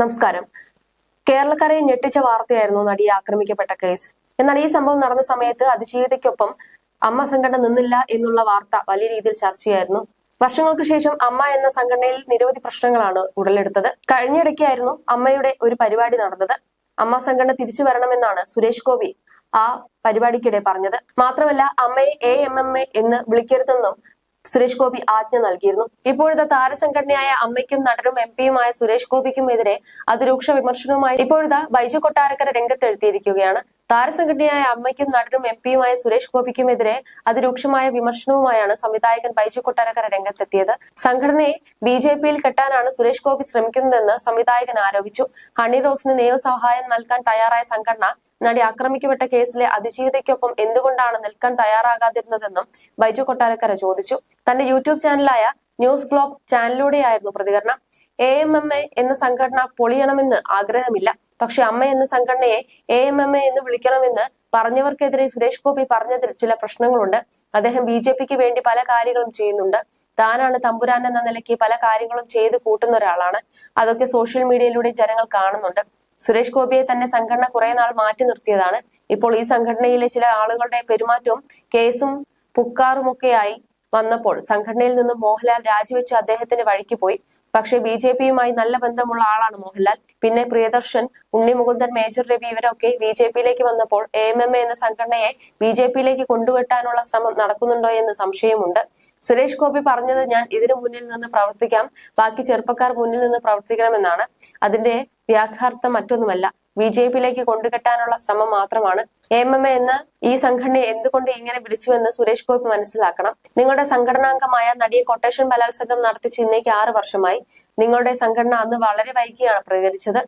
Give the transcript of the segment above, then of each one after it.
നമസ്കാരം. കേരളക്കരയെ ഞെട്ടിച്ച വാർത്തയായിരുന്നു നടിയെ ആക്രമിക്കപ്പെട്ട കേസ്. എന്നാൽ ഈ സംഭവം നടന്ന സമയത്ത് അതിജീവിതയ്ക്കൊപ്പം അമ്മ സംഘടന നിന്നില്ല എന്നുള്ള വാർത്ത വലിയ രീതിയിൽ ചർച്ചയായിരുന്നു. വർഷങ്ങൾക്ക് ശേഷം അമ്മ എന്ന സംഘടനയിൽ നിരവധി പ്രശ്നങ്ങളാണ് ഉടലെടുത്തത്. കഴിഞ്ഞിടയ്ക്കായിരുന്നു അമ്മയുടെ ഒരു പരിപാടി നടന്നത്. അമ്മ സംഘടന തിരിച്ചു വരണമെന്നാണ് സുരേഷ് ഗോപി ആ പരിപാടിക്കിടെ പറഞ്ഞത്. മാത്രമല്ല അമ്മയെ എ എം എം എ എന്ന് വിളിക്കരുതെന്നും സുരേഷ് ഗോപി ആജ്ഞ നൽകിയിരുന്നു. ഇപ്പോഴത്തെ താരസംഘടനയായ അമ്മയ്ക്കും നടനും എം പിയുമായ സുരേഷ് ഗോപിക്കുമെതിരെ അതിരൂക്ഷ വിമർശനവുമായി ഇപ്പോഴത്തെ ബൈജു കൊട്ടാരക്കര രംഗത്തെഴുത്തിയിരിക്കുകയാണ് താരസംഘടനയായ അമ്മയ്ക്കും നടനും എം പിയുമായ സുരേഷ് ഗോപിക്കുമെതിരെ അതിരൂക്ഷമായ വിമർശനവുമായാണ് സംവിധായകൻ ബൈജു കൊട്ടാരക്കര രംഗത്തെത്തിയത്. സംഘടനയെ ബി ജെ പിയിൽ കെട്ടാനാണ് സുരേഷ് ഗോപി ശ്രമിക്കുന്നതെന്ന് സംവിധായകൻ ആരോപിച്ചു. ഹണി റോസിന് നിയമസഹായം നൽകാൻ തയ്യാറായ സംഘടന നടി ആക്രമിക്കപ്പെട്ട കേസിലെ അതിജീവിതയ്ക്കൊപ്പം എന്തുകൊണ്ടാണ് നിൽക്കാൻ തയ്യാറാകാതിരുന്നതെന്നും ബൈജു കൊട്ടാരക്കര ചോദിച്ചു. തന്റെ യൂട്യൂബ് ചാനലായ ന്യൂസ് ഗ്ലോബ് ചാനലിലൂടെയായിരുന്നു പ്രതികരണം. എ എം എം എ എന്ന സംഘടന പൊളിയണമെന്ന് ആഗ്രഹമില്ല. പക്ഷെ അമ്മ എന്ന സംഘടനയെ എ എം എം എ എന്ന് വിളിക്കണമെന്ന് പറഞ്ഞവർക്കെതിരെ സുരേഷ് ഗോപി പറഞ്ഞതിൽ ചില പ്രശ്നങ്ങളുണ്ട്. അദ്ദേഹം ബി ജെ പിക്ക് വേണ്ടി പല കാര്യങ്ങളും ചെയ്യുന്നുണ്ട്. താനാണ് തമ്പുരാൻ എന്ന നിലയ്ക്ക് പല കാര്യങ്ങളും ചെയ്ത് കൂട്ടുന്ന ഒരാളാണ്. അതൊക്കെ സോഷ്യൽ മീഡിയയിലൂടെ ജനങ്ങൾ കാണുന്നുണ്ട്. സുരേഷ് ഗോപിയെ തന്നെ സംഘടന കുറെ നാൾ മാറ്റി നിർത്തിയതാണ്. ഇപ്പോൾ ഈ സംഘടനയിലെ ചില ആളുകളുടെ പെരുമാറ്റവും കേസും പുക്കാറുമൊക്കെയായി വന്നപ്പോൾ സംഘടനയിൽ നിന്നും മോഹൻലാൽ രാജിവെച്ച് അദ്ദേഹത്തിന്റെ വഴിക്ക് പോയി. പക്ഷെ ബി ജെ പിയുമായി നല്ല ബന്ധമുള്ള ആളാണ് മോഹൻലാൽ. പിന്നെ പ്രിയദർശൻ ഉണ്ണി മുകുന്ദൻ മേജർ രവി ഇവരൊക്കെ ബി ജെ പിയിലേക്ക് വന്നപ്പോൾ എ എം എം എ എന്ന സംഘടനയെ ബി ജെ പിയിലേക്ക് കൊണ്ടുവെട്ടാനുള്ള ശ്രമം നടക്കുന്നുണ്ടോ എന്ന് സംശയമുണ്ട്. സുരേഷ് ഗോപി പറഞ്ഞത് ഞാൻ ഇതിനു മുന്നിൽ നിന്ന് പ്രവർത്തിക്കാം. ബാക്കി ചെറുപ്പക്കാർ മുന്നിൽ നിന്ന് പ്രവർത്തിക്കണമെന്നാണ്. അതിന്റെ വ്യാഖ്യാർത്ഥം മറ്റൊന്നുമല്ല. ബി ജെ പിയിലേക്ക് കൊണ്ടുകെട്ടാനുള്ള ശ്രമം മാത്രമാണ്. എം എം എ എന്ന് ഈ സംഘടനയെ എന്തുകൊണ്ട് ഇങ്ങനെ വിളിച്ചുവെന്ന് സുരേഷ് ഗോപി മനസ്സിലാക്കണം. നിങ്ങളുടെ സംഘടനാംഗമായ നടിയെ കൊട്ടേഷൻ ബലാത്സംഗം നടത്തിച്ച് ഇന്നേക്ക് ആറ് വർഷമായി. നിങ്ങളുടെ സംഘടന അന്ന് വളരെ വൈകിയാണ് പ്രതികരിച്ചത്.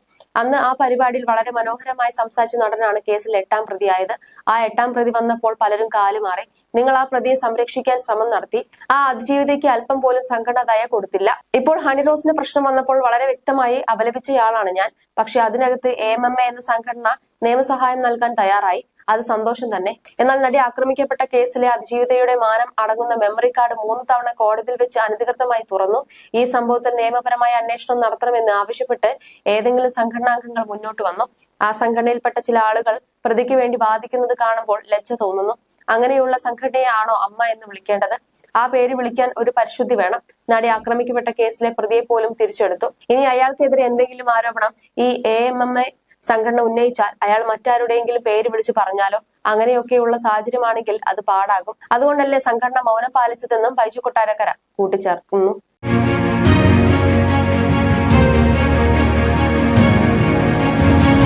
അന്ന് ആ പരിപാടിയിൽ വളരെ മനോഹരമായി സംസാരിച്ച നടനാണ് കേസിൽ എട്ടാം പ്രതിയായത്. ആ എട്ടാം പ്രതി വന്നപ്പോൾ പലരും കാലുമാറി. നിങ്ങൾ ആ പ്രതിയെ സംരക്ഷിക്കാൻ ശ്രമം നടത്തി. ആ അതിജീവിതയ്ക്ക് അല്പം പോലും സംഘടന ദയ കൊടുത്തില്ല. ഇപ്പോൾ ഹണി റോസിന് പ്രശ്നം വന്നപ്പോൾ വളരെ വ്യക്തമായി അപലപിച്ചയാളാണ് ഞാൻ. പക്ഷെ അതിനകത്ത് എ എം എം എ എന്ന സംഘടന നിയമസഹായം നൽകാൻ തയ്യാറായി. അത് സന്തോഷം തന്നെ. എന്നാൽ നടി ആക്രമിക്കപ്പെട്ട കേസിലെ അതിജീവിതയുടെ മാനം അടങ്ങുന്ന മെമ്മറി കാർഡ് മൂന്ന് തവണ കോടതിയിൽ വെച്ച് അനധികൃതമായി തുറന്നു. ഈ സംഭവത്തിൽ നിയമപരമായ അന്വേഷണം നടത്തണമെന്ന് ആവശ്യപ്പെട്ട് ഏതെങ്കിലും സംഘടനാംഗങ്ങൾ മുന്നോട്ട് വന്നു. ആ സംഘടനയിൽപ്പെട്ട ചില ആളുകൾ പ്രതിക്ക് വേണ്ടി വാദിക്കുന്നത് കാണുമ്പോൾ ലജ്ജ തോന്നുന്നു. അങ്ങനെയുള്ള സംഘടനയാണോ അമ്മ എന്ന് വിളിക്കേണ്ടത്? ആ പേര് വിളിക്കാൻ ഒരു പരിശുദ്ധി വേണം. നടി ആക്രമിക്കപ്പെട്ട കേസിലെ പ്രതിയെ പോലും തിരിച്ചെടുത്തു. ഇനി അയാൾക്കെതിരെ എന്തെങ്കിലും ആരോപണം ഈ എ എം എം എ സംഘടന ഉന്നയിച്ചാൽ അയാൾ മറ്റാരുടെയെങ്കിലും പേര് വിളിച്ച് പറഞ്ഞാലോ? അങ്ങനെയൊക്കെയുള്ള സാഹചര്യമാണെങ്കിൽ അത് പാടാകും. അതുകൊണ്ടല്ലേ സംഘടന മൗനം പാലിച്ചതെന്നും ബൈജു കൊട്ടാരക്കര കൂട്ടിച്ചേർക്കുന്നു.